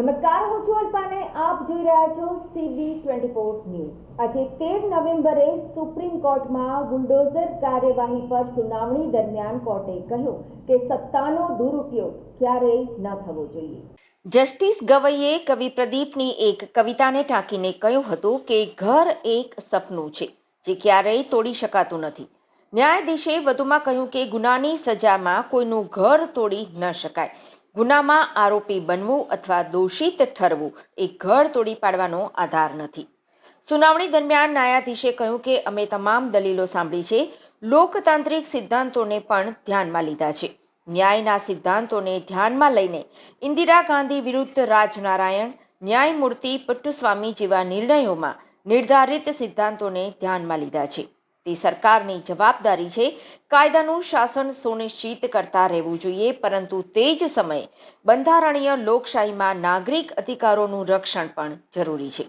ઉજ્જવલ અલ્પાને. આપ જોઈ રહ્યા છો સીબી ટ્વેન્ટી ફોર ન્યૂઝ. આજે તેર નવેમ્બરે સુપ્રીમ કોર્ટમાં બુલડોઝર કાર્યવાહી પર સુનાવણી દરમિયાન કોર્ટે કહ્યું કે સત્તાનો દુરુપયોગ ક્યારેય ન થવો જોઈએ. જસ્ટિસ ગવઈએ કવિ પ્રદીપની એક કવિતાને ટાંકીને કહ્યું હતું કે ઘર એક સપનું છે, જે ક્યારેય તોડી શકાતું નથી. ન્યાયાધીશે વધુમાં કહ્યું કે ગુનાની સજામાં કોઈનું ઘર તોડી ન શકાય. ગુનામાં આરોપી બનવું અથવા દોષિત ઠરવું એ ઘર તોડી પાડવાનો આધાર નથી. સુનાવણી દરમિયાન ન્યાયાધીશે કહ્યું કે અમે તમામ દલીલો સાંભળી છે. લોકતાંત્રિક સિદ્ધાંતોને પણ ધ્યાનમાં લીધા છે. ન્યાયના સિદ્ધાંતોને ધ્યાનમાં લઈને ઇન્દિરા ગાંધી વિરુદ્ધ રાજનારાયણ, ન્યાયમૂર્તિ પટ્ટુસ્વામી જેવા નિર્ણયોમાં નિર્ધારિત સિદ્ધાંતોને ધ્યાનમાં લીધા છે. તે સરકારની જવાબદારી છે. કાયદાનું શાસન સુનિશ્ચિત કરતા રહેવું જોઈએ, પરંતુ તે જ સમયે બંધારણીય લોકશાહીમાં નાગરિક અધિકારોનું રક્ષણ પણ જરૂરી છે.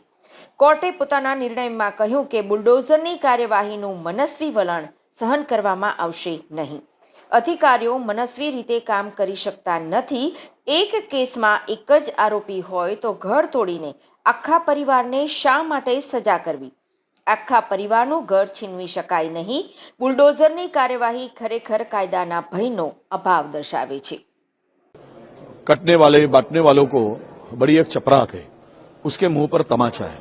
કોર્ટે પોતાના નિર્ણયમાં કહ્યું કે બુલડોઝરની કાર્યવાહીનું મનસ્વી વલણ સહન કરવામાં આવશે નહીં. અધિકારીઓ મનસ્વી રીતે કામ કરી શકતા નથી. એક કેસમાં એક જ આરોપી હોય તો ઘર તોડીને આખા પરિવારને શા માટે સજા કરવી? આખા પરિવારનું ઘર છીનવી શકાય નહીં બુલડોઝરની કાર્યવાહી ખરેખર કાયદાના ભયનો અભાવ દર્શાવે છે कटने वाले बांटने वालों को बड़ी एक चपराक है उसके मुंह पर तमाचा है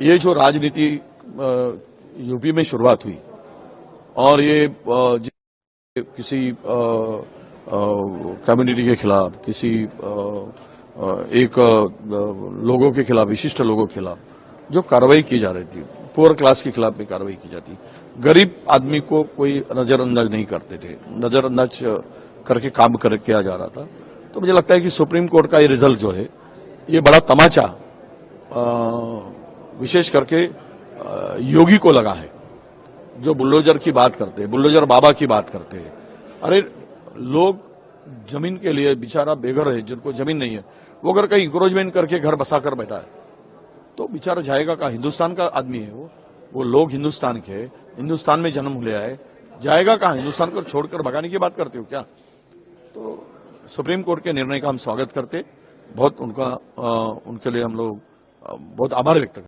ये जो राजनीति अ, यूपी में शुरुआत हुई और ये अ, जि- किसी कम्युनिटी के खिलाफ किसी अ, अ, एक अ, लोगों के खिलाफ विशिष्ट लोगों के खिलाफ जो कार्रवाई की जा रही थी। पुअर क्लास के खिलाफ भी कार्रवाई की जाती। गरीब आदमी को कोई नजरअंदाज नहीं करते थे। नजरअंदाज करके काम कर, किया जा रहा था। तो मुझे लगता है कि सुप्रीम कोर्ट का ये रिज़ल्ट जो है, ये बड़ा तमाचा विशेष करके योगी को लगा है। जो बुल्डोजर की बात करते हैं, बुल्डोजर बाबा की बात करते हैं। अरे, लोग ज़मीन के लिए बेचारा बेघर है, जिनको ज़मीन नहीं है। वो अगर कहीं इंक्रोचमेंट करके घर बसा कर बैठा है तो बेचारा जाएगा कहा? हिंदुस्तान का आदमी है वो। वो लोग हिंदुस्तान के हिंदुस्तान में जन्म लिया है जाएगा कहा? हिंदुस्तान को छोड़कर भगाने की बात करते हो क्या? तो सुप्रीम कोर्ट के निर्णय का हम स्वागत करते। बहुत उनका आ, उनके लिए हम लोग बहुत आभार व्यक्त करते।